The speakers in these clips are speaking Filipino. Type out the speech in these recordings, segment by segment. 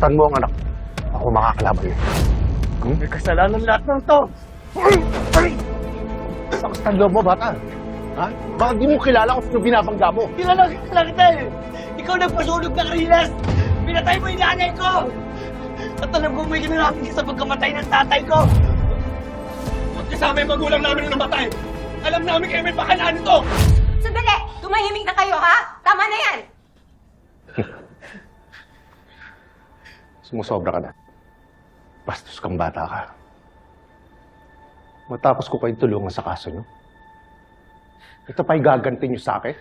Saktan mo ang anak. Ako makakalaban niya. May kasalanan lahat ng to. Saktan loob mo, bata. Ha? Bakit di mo kilala kung sino binabangga mo? Kilala kilala kita eh. Ikaw nagpasunog ng Riles. Pinatay mo yung nanay ko. At alam ko may ginanapin ka sa pagkamatay ng tatay ko. Magkasama yung magulang namin na namatay. Alam namin kayo may pakalaan nito. Sandali! Tumahimik na kayo, ha? Tama na yan! Sumusobra ka na. Bastos kang bata ka. Matapos ko kayo tulungan sa kaso nyo. Ito pa'y gaganti nyo sa akin?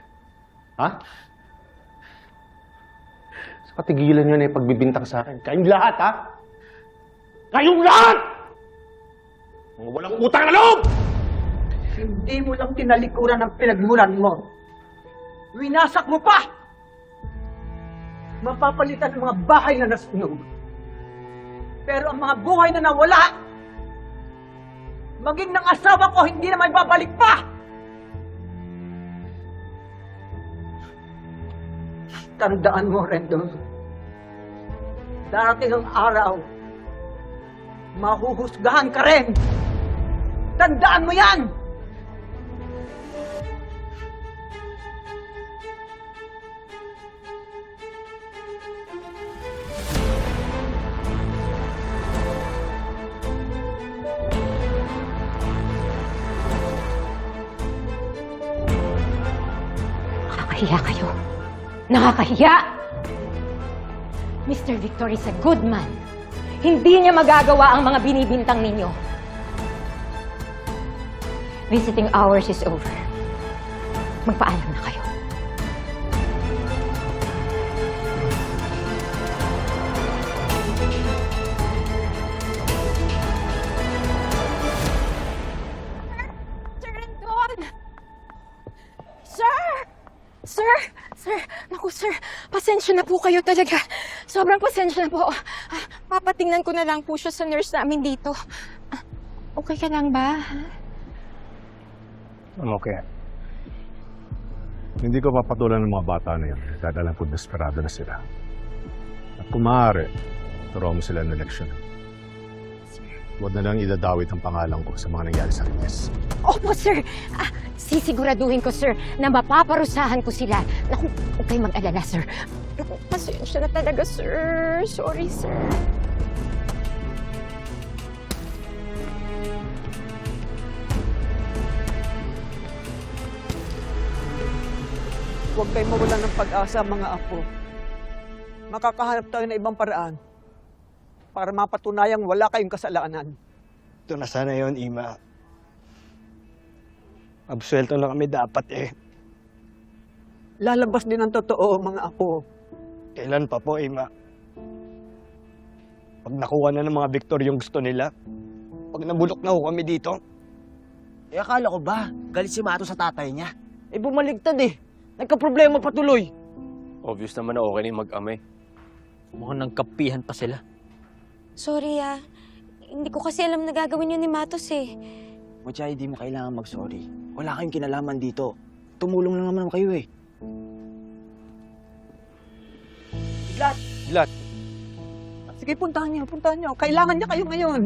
Ha? Sa katigilan nyo na yung pagbibintang sa akin. Kayong lahat, ha? Kayong lahat! Mga walang utang na loob! Hindi mo lang tinalikuran ang pinagmulan mo. Winasak mo pa! Mapapalitan ang mga bahay na nasunog. Pero ang mga buhay na nawala, maging ng asawa ko, hindi na may babalik pa! Tandaan mo, Rendon. Darating ang araw, mahuhusgahan ka rin. Tandaan mo yan! Nakakahiya kayo. Nakakahiya! Mr. Victor is a good man. Hindi niya magagawa ang mga binibintang ninyo. Visiting hours is over. Magpaalam na kayo. Pasensya na po kayo talaga. Sobrang pasensya na po. Ah, Papatingnan ko na lang po siya sa nurse namin dito. Ah, Okay ka lang ba? I'm okay. Hindi ko papatulan ng mga bata na yun dahil alam ko desperado na sila. At kung maaari, turuan mo sila ng leksyon. Huwag na lang idadawit ang pangalan ko sa mga nangyari sa Reyes. Opo, sir. Ah, sisiguraduhin ko, sir, na mapaparusahan ko sila. Naku, huwag kayong mag-alala, sir. Pasensya na talaga, sir. Sorry, sir. Huwag kayong mawalan ng pag-asa, mga apo. Makakahanap tayo ng ibang paraan para mapatunayang wala kayong kasalanan. Ito na sana yon Ima. Absuelto na kami dapat eh. Lalabas din ang totoo, mga apo. Kailan pa po, Ima? Pag nakuha na ng mga Victor yung gusto nila, pag nabulok na ho kami dito, Eh, akala ko ba, galit si Mato sa tatay niya? Eh, bumaligtad eh. Nagka-problema pa tuloy. Obvious naman na okay na yung mag-amay. Mukhang nagkapihan pa sila. Sorry, ah. Hindi ko kasi alam na gagawin yun ni Matos eh. Mucha, hindi mo kailangan mag-sorry. Wala kayong kinalaman dito. Tumulong lang naman kayo eh. Dilat, Sige, puntahan niyo, puntahan niyo. Kailangan niya kayo ngayon.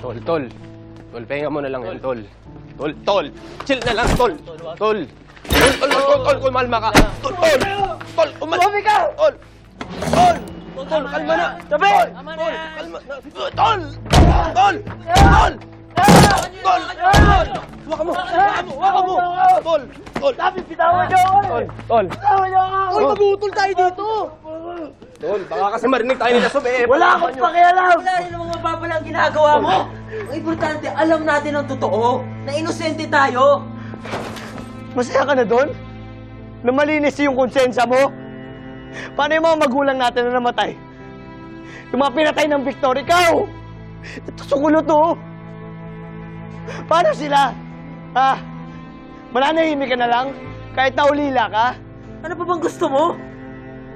tol, tol. Tol, pahinga mo na lang yan, tol. Tol, tol. Chill na lang, tol. Tol. Tol, tol, tol, tol, tol, kumalma ka. Tol, tol. Tol, kumalma. Tol, ka. Tol. Tol. Tol, kalma na. Tabi. Tol, kalma na. Tol. Tol. Tol. Tol. Tol. Waka mo. Waka mo. Waka mo. Tol. Tol. Sabi, bitawan niyo ako. Tol. Tol. Bitawan niyo ako. Uy, magutol tayo dito. Tol, baka kasi marinig tayo nila sob eh. Wala akong pakialam! Wala rin mga babalang ginagawa mo. Ang importante, alam natin ang totoo. Na inosente tayo. masaya ka na doon? Na malinis yung konsensya mo? Paano yung mga magulang natin na namatay? Yung mga pinatay ng Victor, ikaw! Ito sukulo to! Paano sila? Ha? Mananahimik ka na lang? Kahit naulila ka? Ano pa bang gusto mo?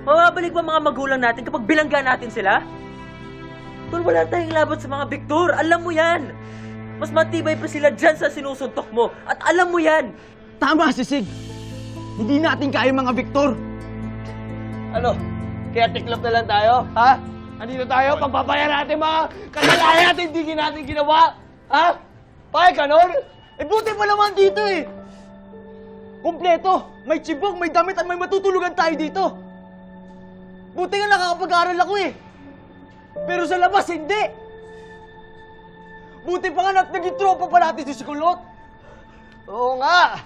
Mababalik ba mga magulang natin kapag bilangga natin sila? Tol, wala tayong laban sa mga Victor. Alam mo yan. Mas matibay pa sila dyan sa sinusuntok mo. At alam mo yan. Tama, Sisig! Hindi natin kaya mga Victor! Ano? Kaya tiklop na lang tayo? Ha? Andito tayo, pagpapayaran natin mga kasalanan natin, hindi natin ginawa. Ha? Payag ka nun? Eh, buti pa naman dito eh. Kompleto. May chibok, may damit at may matutulugan tayo dito. Buti nga nakakapag-aral ako eh. Pero sa labas, hindi. Buti pa nga na naging tropa pa natin si Sikulot. Oo nga.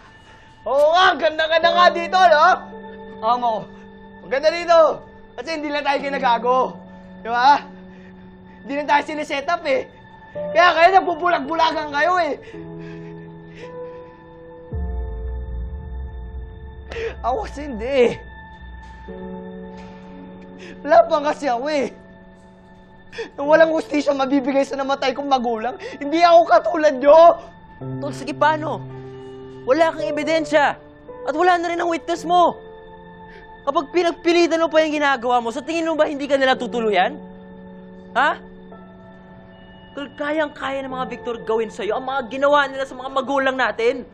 Oo nga, ganda-ganda nga dito, no? Amo, maganda dito. Kasi hindi lang tayo ginagago. Di ba? Hindi lang tayo siniset up eh. Kaya kayo nagbubulag-bulagan kayo eh. Ako kasi hindi. Pa kasi ako eh. Nung walang hustisya mabibigay sa namatay kong magulang, hindi ako katulad nyo. Tol, sige paano? Wala kang ebidensya. At wala na rin ang witness mo. Kapag pinagpilitan mo pa yung ginagawa mo, sa tingin mo ba hindi ka nila tutuluyan? Ha? Tol, kayang-kaya ng mga Victor gawin sa'yo ang mga ginawa nila sa mga magulang natin.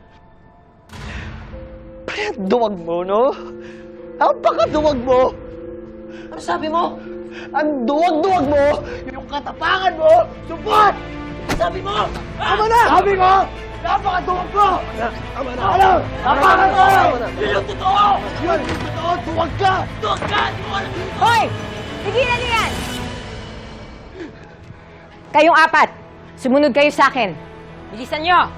Duwag mo, no? Ang pakaduwag mo! Ano sabi mo? Ang duwag-duwag mo! Yung katapangan mo! Supot! Sabi mo! Tama na! Sabi ko! Napakaduwag mo! Tama na! Ano? Tapangan mo! Yun yung totoo! Yun! Totoo! Duwag ka! Tuwag ka! Mo yung Hoy! Tigilan niyo yan! Kayong apat, sumunod kayo sa akin. Bilisan niyo!